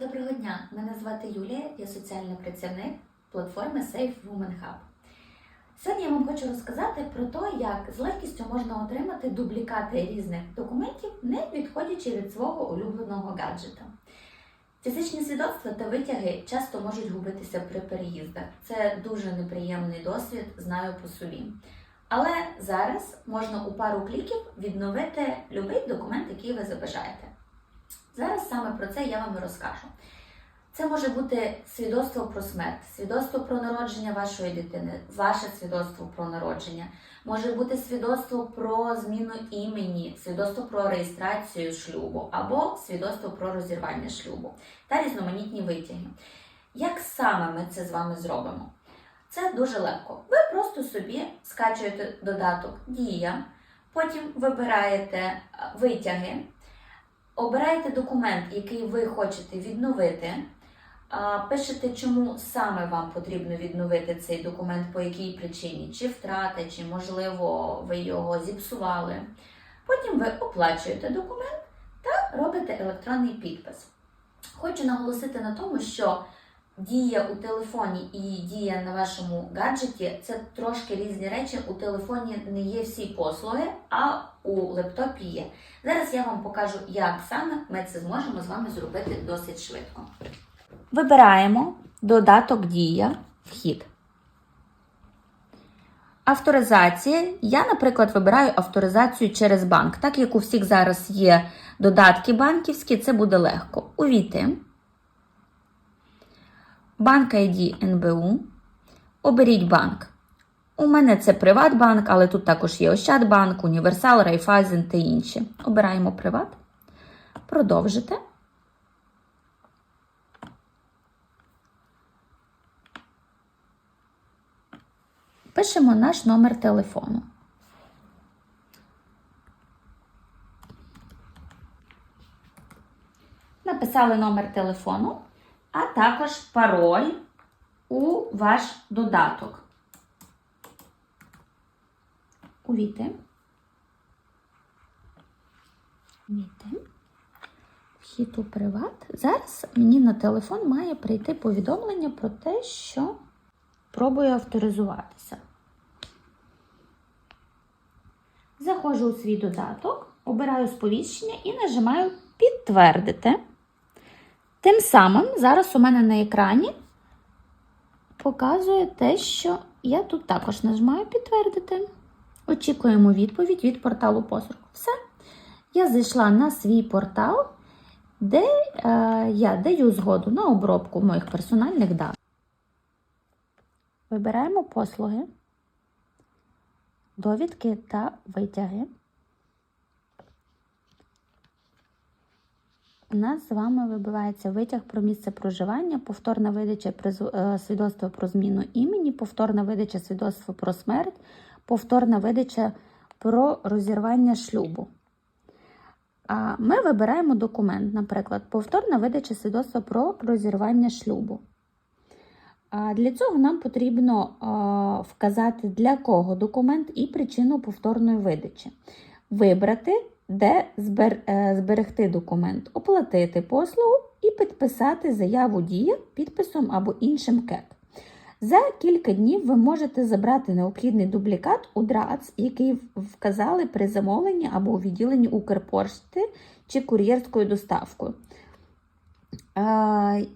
Доброго дня! Мене звати Юлія, я соціальний працівник платформи Safe Women Hub. Сьогодні я вам хочу розказати про те, як з легкістю можна отримати дублікати різних документів, не відходячи від свого улюбленого гаджета. Фізичні свідоцтва та витяги часто можуть губитися при переїздах. Це дуже неприємний досвід, знаю по собі. Але зараз можна у пару кліків відновити будь-який документ, який ви забажаєте. Зараз саме про це я вам і розкажу. Це може бути свідоцтво про смерть, свідоцтво про народження вашої дитини, ваше свідоцтво про народження, може бути свідоцтво про зміну імені, свідоцтво про реєстрацію шлюбу або свідоцтво про розірвання шлюбу та різноманітні витяги. Як саме ми це з вами зробимо? Це дуже легко. Ви просто собі скачуєте додаток Дія, потім вибираєте е, витяги. Обираєте документ, який ви хочете відновити. Пишете, чому саме вам потрібно відновити цей документ, по якій причині, чи втрата, чи, можливо, ви його зіпсували. Потім ви оплачуєте документ та робите електронний підпис. Хочу наголосити на тому, що дія у телефоні і дія на вашому гаджеті це трошки різні речі. У телефоні не є всі послуги, а у лептопі є. Зараз я вам покажу, як саме ми це зможемо з вами зробити досить швидко. Вибираємо додаток Дія Вхід. Авторизація. Я, наприклад, вибираю авторизацію через банк. Так як у всіх зараз є додатки банківські, це буде легко. Увійти. Банк ID НБУ. Оберіть банк. У мене це Приватбанк, але тут також є Ощадбанк, Універсал, Райфайзен та інші. Обираємо Приват. Продовжити. Пишемо наш номер телефону. Написали номер телефону, а також пароль у ваш додаток. Увійти. Увійти. Вхід у приват. Зараз мені на телефон має прийти повідомлення про те, що пробую авторизуватися. Заходжу у свій додаток, обираю сповіщення і нажимаю підтвердити. Тим самим зараз у мене на екрані показує те, що я тут також нажимаю підтвердити. Очікуємо відповідь від порталу послуг. Все. Я зайшла на свій портал, де е, я даю згоду на обробку моїх персональних даних. Вибираємо послуги, довідки та витяги. У нас з вами вибивається витяг про місце проживання, повторна видача е, свідоцтва про зміну імені, повторна видача свідоцтва про смерть, повторна видача про розірвання шлюбу. Ми вибираємо документ, наприклад, повторна видача свідоцтва про розірвання шлюбу. Для цього нам потрібно а, вказати для кого документ і причину повторної видачі. Вибрати, де е, зберегти документ, оплатити послугу і підписати заяву дія підписом або іншим КЕК. За кілька днів ви можете забрати необхідний дублікат у ДРАЦ, який вказали при замовленні або у відділенні Укрпошти чи кур'єрською доставкою.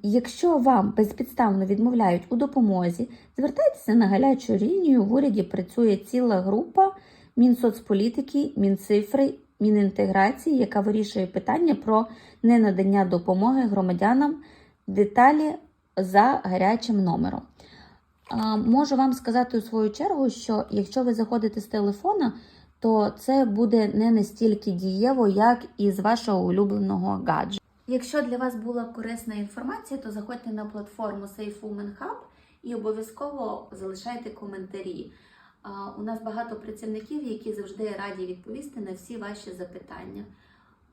Якщо вам безпідставно відмовляють у допомозі, звертайтеся на гарячу лінію. В уряді працює ціла група Мінсоцполітики, Мінцифри, Мінінтеграції, яка вирішує питання про ненадання допомоги громадянам деталі за гарячим номером. Можу вам сказати у свою чергу, що якщо ви заходите з телефона, то це буде не настільки дієво, як і з вашого улюбленого гаджету. Якщо для вас була корисна інформація, то заходьте на платформу Safe Women Hub і обов'язково залишайте коментарі. У нас багато працівників, які завжди раді відповісти на всі ваші запитання.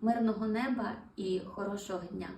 Мирного неба і хорошого дня!